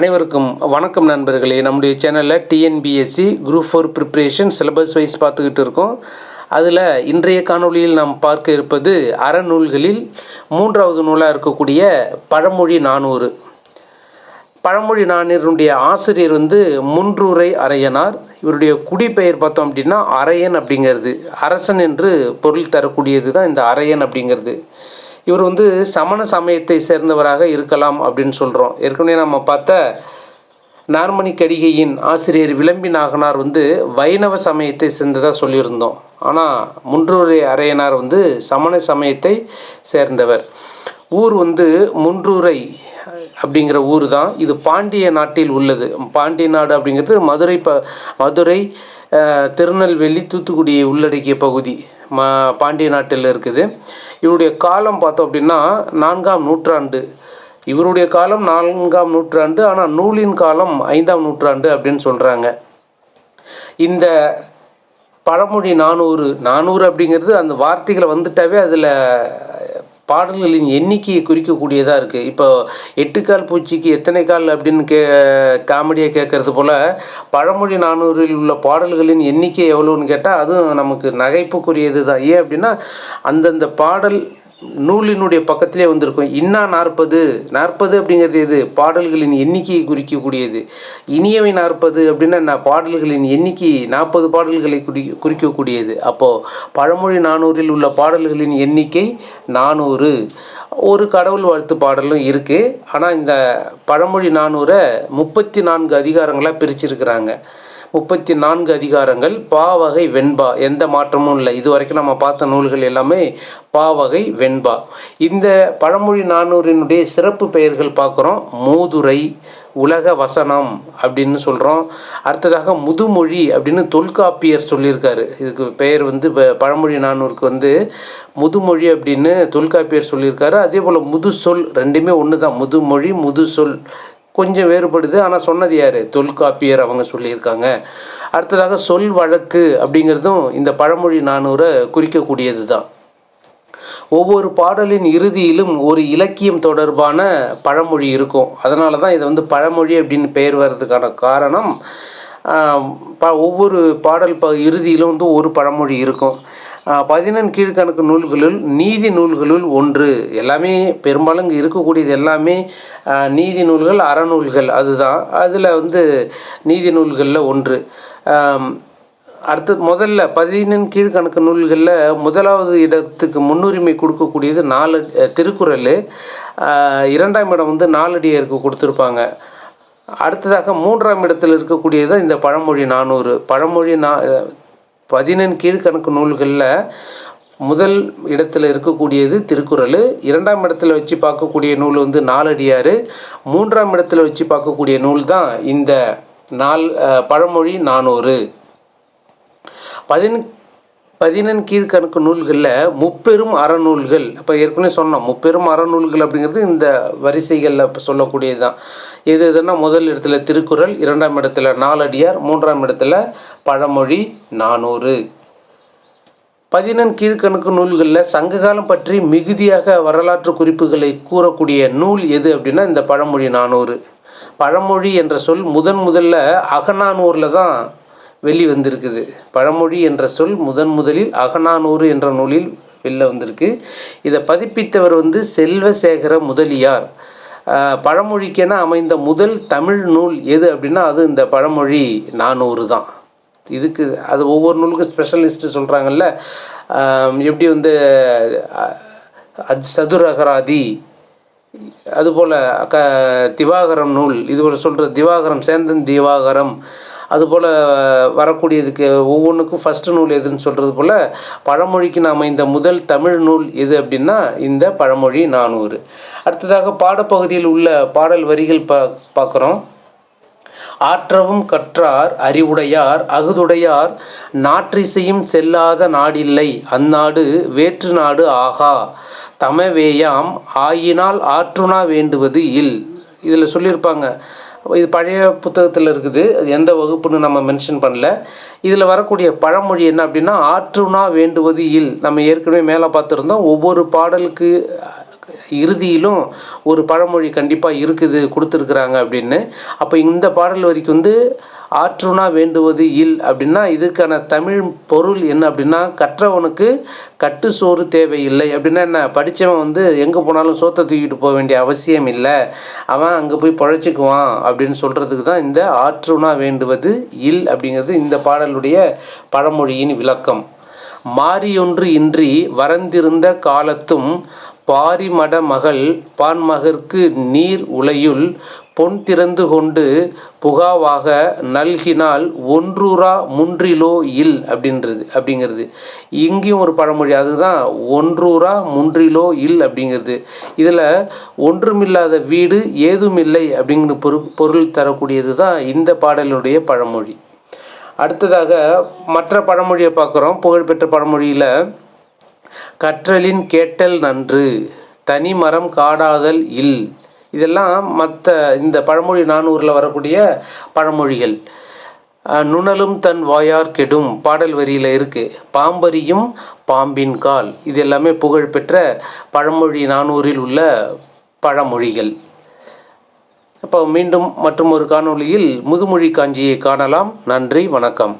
அனைவருக்கும் வணக்கம் நண்பர்களே. நம்முடைய சேனலில் TNPSC group four preparation syllabus wise பார்த்துக்கிட்டு இருக்கோம். அதில் இன்றைய காணொளியில் நாம் பார்க்க இருப்பது அறநூல்களில் மூன்றாவது நூலாக இருக்கக்கூடிய பழமொழி நானூறு. பழமொழி நானூருடைய ஆசிரியர் வந்து முன்றூரை அரையனார். இவருடைய குடிப்பெயர் பார்த்தோம் அப்படின்னா அரையன் அப்படிங்கிறது. அரசன் என்று பொருள் தரக்கூடியது தான் இந்த அரையன் அப்படிங்கிறது. இவர் வந்து சமண சமயத்தை சேர்ந்தவராக இருக்கலாம் அப்படின்னு சொல்கிறோம் ஏற்கனவே நம்ம பார்த்த நார்மணி கடிகையின் ஆசிரியர் விளம்பி நாகனார் வந்து வைணவ சமயத்தை சேர்ந்ததாக சொல்லியிருந்தோம். ஆனால் முன்றூரை அரையனார் வந்து சமண சமயத்தை சேர்ந்தவர். ஊர் வந்து முன்றூரை அப்படிங்கிற ஊர் தான் இது பாண்டிய நாட்டில் உள்ளது. பாண்டிய நாடு அப்படிங்கிறது மதுரை ப மதுரை திருநெல்வேலி தூத்துக்குடியை உள்ளடக்கிய பகுதி. ம பாண்டிய நாட்டில் இருக்குது. இவருடைய காலம் பார்த்தோம் அப்படின்னா நான்காம் நூற்றாண்டு. இவருடைய காலம் நான்காம் நூற்றாண்டு ஆனால் நூலின் காலம் ஐந்தாம் நூற்றாண்டு அப்படின்னு சொல்கிறாங்க இந்த பழமொழி நானூறு நானூறு அப்படிங்கிறது அந்த வார்த்தைகளை வந்துட்டாவே அதில் பாடல்களின் எண்ணிக்கையை குறிக்கக்கூடியதாக இருக்குது இப்போ எட்டு கால் பூச்சிக்கு எத்தனை கால் அப்படின்னு கே காமெடியாக கேட்குறது போல் பழமொழி நானூறில் உள்ள பாடல்களின் எண்ணிக்கை எவ்வளோன்னு கேட்டால் அதுவும் நமக்கு நகைப்புக்குரியது தான் ஏன் அப்படின்னா அந்தந்த பாடல் நூலினுடைய பக்கத்திலே வந்திருக்கும். இன்னா நாற்பது நாற்பது அப்படிங்கிறது எது? பாடல்களின் எண்ணிக்கையை குறிக்கக்கூடியது. இனியவை நாற்பது அப்படின்னா என்ன? பாடல்களின் எண்ணிக்கை நாற்பது பாடல்களை குறி குறிக்கக்கூடியது. அப்போது பழமொழி நானூறில் உள்ள பாடல்களின் எண்ணிக்கை நானூறு. ஒரு கடவுள் வாழ்த்து பாடலும் இருக்குது ஆனால் இந்த பழமொழி நானூரை முப்பத்தி நான்கு அதிகாரங்களாக பிரிச்சிருக்கிறாங்க. முப்பத்தி நான்கு அதிகாரங்கள் பாவகை வெண்பா. எந்த மாற்றமும் இல்லை. இது வரைக்கும் நம்ம பார்த்த நூல்கள் எல்லாமே பாவகை வெண்பா. இந்த பழமொழி நானூறினுடைய சிறப்பு பெயர்கள் பார்க்குறோம். மூதுரை உலக வசனம் அப்படின்னு சொல்கிறோம் அடுத்ததாக முதுமொழி அப்படின்னு தொல்காப்பியர் சொல்லியிருக்காரு. இதுக்கு பெயர் வந்து பழமொழி நானூருக்கு வந்து முதுமொழி அப்படின்னு தொல்காப்பியர் சொல்லியிருக்காரு. அதே போல் முதுசொல் ரெண்டுமே ஒன்று தான் முதுமொழி முதுசொல் கொஞ்சம் வேறுபடுது. ஆனால் சொன்னது யார்? தொல்காப்பியர் அவங்க சொல்லியிருக்காங்க. அடுத்ததாக சொல் வழக்கு அப்படிங்கிறதும் இந்த பழமொழி நானூரை குறிக்கக்கூடியது தான் ஒவ்வொரு பாடலின் இறுதியிலும் ஒரு இலக்கியம் தொடர்பான பழமொழி இருக்கும். அதனால தான் இதை வந்து பழமொழி அப்படின்னு பெயர் வர்றதுக்கான காரணம் ப ஒவ்வொரு பாடல் ப இறுதியிலும் வந்து ஒரு பழமொழி இருக்கும். பதினெண் கீழ்கணக்கு நூல்களுள் நீதி நூல்களுள் ஒன்று. எல்லாமே பெரும்பாலும் இங்கே இருக்கக்கூடியது எல்லாமே நீதி நூல்கள் அறநூல்கள் அதுதான். அதில் வந்து நீதி நூல்களில் ஒன்று. அடுத்தது முதல்ல பதினெண் கீழ்கணக்கு நூல்களில் முதலாவது இடத்துக்கு முன்னுரிமை கொடுக்கக்கூடியது நாலு திருக்குறள். இரண்டாம் இடம் வந்து நாலடியருக்கு கொடுத்துருப்பாங்க. அடுத்ததாக மூன்றாம் இடத்தில் இருக்கக்கூடியது தான் இந்த பழமொழி நானூறு. பழமொழி நா பதினெண் கீழ்கணக்கு நூல்களில் முதல் இடத்துல இருக்கக்கூடியது திருக்குறள். இரண்டாம் இடத்துல வச்சு பார்க்கக்கூடிய நூல் வந்து நாலடியார் மூன்றாம் இடத்துல வச்சு பார்க்கக்கூடிய நூல் தான் இந்த நால் பழமொழி நானூறு. பதினெண் பதினெண் கீழ்கணக்கு நூல்களில் முப்பெரும் அறநூல்கள் அப்போ ஏற்கனவே சொன்னோம் முப்பெரும் அறநூல்கள் அப்படிங்கிறது இந்த வரிசைகளில் சொல்லக்கூடியது தான் எது எதுனா முதல் இடத்துல திருக்குறள் இரண்டாம் இடத்துல நாலடியார் மூன்றாம் இடத்துல பழமொழி நானூறு. பதினெண் கீழ்கணக்கு நூல்களில் சங்ககாலம் பற்றி மிகுதியாக வரலாற்று குறிப்புகளை கூறக்கூடிய நூல் எது அப்படின்னா இந்த பழமொழி நானூறு. பழமொழி என்ற சொல் முதன் முதல்ல அகநானூரில் தான் வெளி வந்திருக்குது. பழமொழி என்ற சொல் முதன் முதலில் அகநானூறு என்ற நூலில் வெளில வந்திருக்கு. இதை பதிப்பித்தவர் வந்து செல்வசேகர முதலியார். பழமொழிக்கென அமைந்த முதல் தமிழ் நூல் எது அப்படின்னா அது இந்த பழமொழி நானூறு தான். இதுக்கு அது ஒவ்வொரு நூலுக்கும் ஸ்பெஷலிஸ்ட்டு சொல்கிறாங்கல்ல எப்படி வந்து அஜ் சதுரகராதி அதுபோல் க திவாகரம் நூல் இது ஒரு சொல்கிற திவாகரம் சேந்தன் திவாகரம் அதுபோல் வரக்கூடியதுக்கு ஒவ்வொன்றுக்கும் ஃபஸ்ட்டு நூல் எதுன்னு சொல்கிறது போல் பழமொழிக்கு அமைந்த முதல் தமிழ் நூல் எது அப்படின்னா இந்த பழமொழி நானூறு. அடுத்ததாக பாடப்பகுதியில் உள்ள பாடல் வரிகள் பா பார்க்குறோம். ஆற்றவும் கற்றார் அறிவுடையார் அகுதுடையார் நாற்றிசையும் செல்லாத நாடில்லை அந்நாடு வேற்று நாடு ஆகா. தமவேயாம் ஆயினால் ஆற்றுணா வேண்டுவது இல். இதில் சொல்லியிருப்பாங்க. இது பழைய புத்தகத்தில் இருக்குது. அது எந்த வகுப்புன்னு நம்ம மென்ஷன் பண்ணல. இதில் வரக்கூடிய பழமொழி என்ன அப்படின்னா ஆற்றுணா வேண்டுவது இல். நம்ம ஏற்கனவே மேலே பார்த்துருந்தோம். ஒவ்வொரு பாடலுக்கு இறுதியிலும் ஒரு பழமொழி கண்டிப்பாக இருக்குது கொடுத்துருக்குறாங்க அப்படின்னு. அப்போ இந்த பாடல் வரைக்கும் வந்து ஆற்றுணா வேண்டுவது இல் அப்படின்னா இதுக்கான தமிழ் பொருள் என்ன அப்படின்னா கற்றவனுக்கு கட்டு சோறு தேவையில்லை. அப்படின்னா என்ன? படித்தவன் வந்து எங்கே போனாலும் சோத்தை தூக்கிட்டு போக வேண்டிய அவசியம் இல்லை. அவன் அங்கே போய் பழச்சிக்குவான் அப்படின்னு சொல்கிறதுக்கு தான் இந்த ஆற்றுணா வேண்டுவது இல் அப்படிங்கிறது இந்த பாடலுடைய பழமொழியின் விளக்கம். மாறியொன்று இன்றி வரந்திருந்த காலத்தும் பாரிமட மகள் பான்மகற்கு நீர் உலையுள் பொன் திறந்து கொண்டு புகாவாக நல்கினால் ஒன்றுரா முன்றிலோ இல் அப்படின்றது அப்படிங்கிறது. இங்கேயும் ஒரு பழமொழி அதுதான் ஒன்றுரா முன்றிலோ இல் அப்படிங்கிறது. இதில் ஒன்றுமில்லாத வீடு ஏதுமில்லை அப்படிங்கிற பொருள் பொருள் தரக்கூடியது தான் இந்த பாடலுடைய பழமொழி. அடுத்ததாக மற்ற பழமொழியை பார்க்குறோம். புகழ்பெற்ற பழமொழியில் கற்றலின் கேட்டல் நன்று தனி மரம் காடாதல் இல் இதெல்லாம் மற்ற இந்த பழமொழி நானூறில் வரக்கூடிய பழமொழிகள். நுணலும் தன் வாயார் கெடும் பாடல் வரியில் இருக்குது பாம்பரியும் பாம்பின் கால். இது எல்லாமே புகழ்பெற்ற பழமொழி நானூறில் உள்ள பழமொழிகள். அப்போ மீண்டும் மற்றும் ஒரு காணொளியில் முதுமொழி காஞ்சியை காணலாம். நன்றி வணக்கம்.